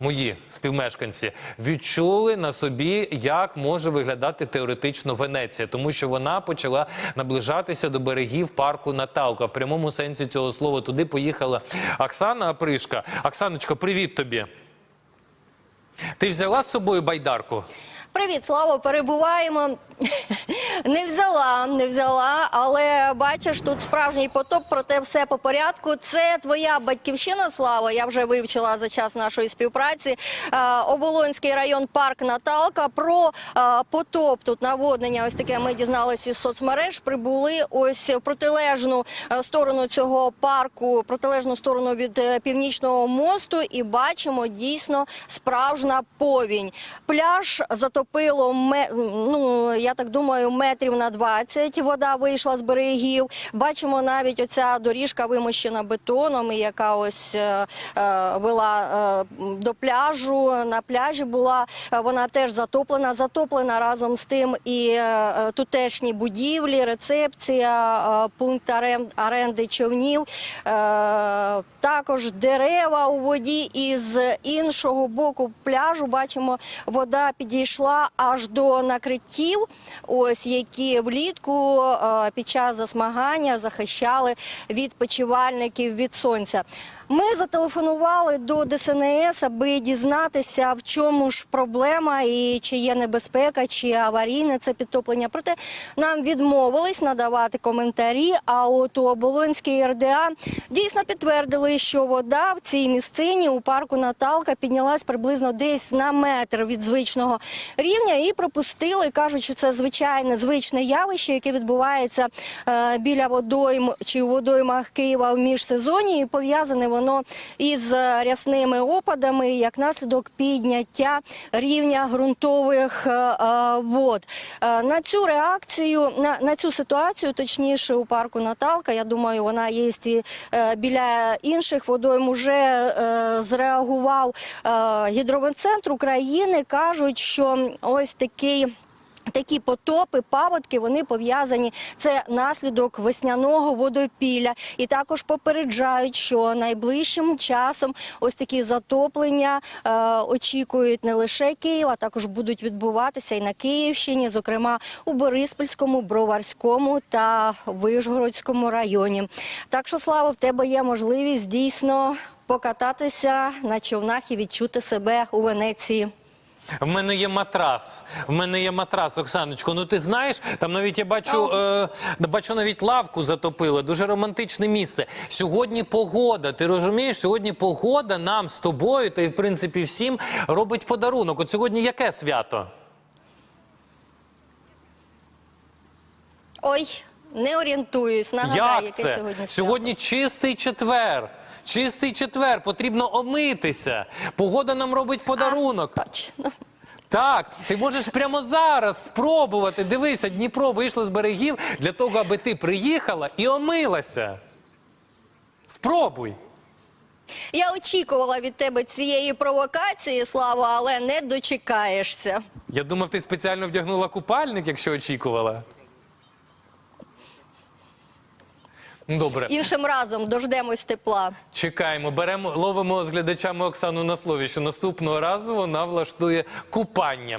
мої співмешканці відчули на собі, як може виглядати теоретично Венеція, тому що вона почала наближатися до берегів парку Наталка. В прямому сенсі цього слова туди поїхала Оксана Апришка. Оксаночко, привіт тобі. Ти взяла з собою байдарку? Привіт, Слава, перебуваємо. Не взяла, не взяла, але бачиш, тут справжній потоп, проте все по порядку. Це твоя батьківщина, Слава. Я вже вивчила за час нашої співпраці. Е, Оболонський район, парк Наталка. Про е, потоп тут наводнення. Ось таке ми дізналися із соцмереж. Прибули ось в протилежну е, сторону цього парку, протилежну сторону від північного мосту, і бачимо дійсно справжня повінь. Пляж затопило ме- ну я так думаю, метрів на 20 вода вийшла з берегів. Бачимо навіть оця доріжка вимощена бетоном, яка ось е, е, вела е, до пляжу. На пляжі була е, вона теж затоплена, затоплена разом з тим і е, е, тутешні будівлі, рецепція, е, пункт орен- оренди човнів. Е, також дерева у воді, і з іншого боку пляжу бачимо, вода підійшла аж до накриттів, ось які влітку е, під час засмагання захищали відпочивальників від сонця. Ми зателефонували до ДСНС, аби дізнатися, в чому ж проблема і чи є небезпека, чи аварійне це підтоплення. Проте нам відмовились надавати коментарі. А от у Оболонській РДА дійсно підтвердили, що вода в цій місцині у парку Наталка піднялась приблизно десь на метр від звичного рівня і пропустили. кажуть, що це звичайне звичне явище, яке відбувається е, біля водойм чи у водоймах Києва в міжсезоні, і пов'язане воно із е, рясними опадами, як наслідок підняття рівня ґрунтових е, е, вод. На цю реакцію, на, на цю ситуацію, точніше, у парку Наталка, я думаю, вона є і біля інших водойм. Уже зреагував гідрометцентр України. кажуть, що ось такий. Такі потопи, паводки, вони пов'язані. Це наслідок весняного водопілля. І також попереджають, що найближчим часом ось такі затоплення е, очікують не лише Київ, а також будуть відбуватися і на Київщині, зокрема у Бориспільському, Броварському та Вишгородському районі. Так що, Слава, в тебе є можливість дійсно покататися на човнах і відчути себе у Венеції. В мене є матрас. В мене є матрас, Оксаночко. Ну ти знаєш, там навіть я бачу, е, бачу навіть лавку затопили. Дуже романтичне місце. Сьогодні погода. Ти розумієш? Сьогодні погода нам з тобою та й в принципі всім робить подарунок. От сьогодні яке свято? Ой, не орієнтуюсь. Нагадай, Як яке це? сьогодні свято. Сьогодні чистий четвер. Чистий четвер. Потрібно омитися. Погода нам робить подарунок. Точно. Так, ти можеш прямо зараз спробувати. Дивися, Дніпро вийшло з берегів для того, аби ти приїхала і омилася. Спробуй. Я очікувала від тебе цієї провокації, Слава, але не дочекаєшся. Я думав, ти спеціально вдягнула купальник, якщо очікувала. Добре, Іншим разом дождемось тепла. чекаємо, беремо, ловимо з глядачами Оксану на слові, що наступного разу вона влаштує купання.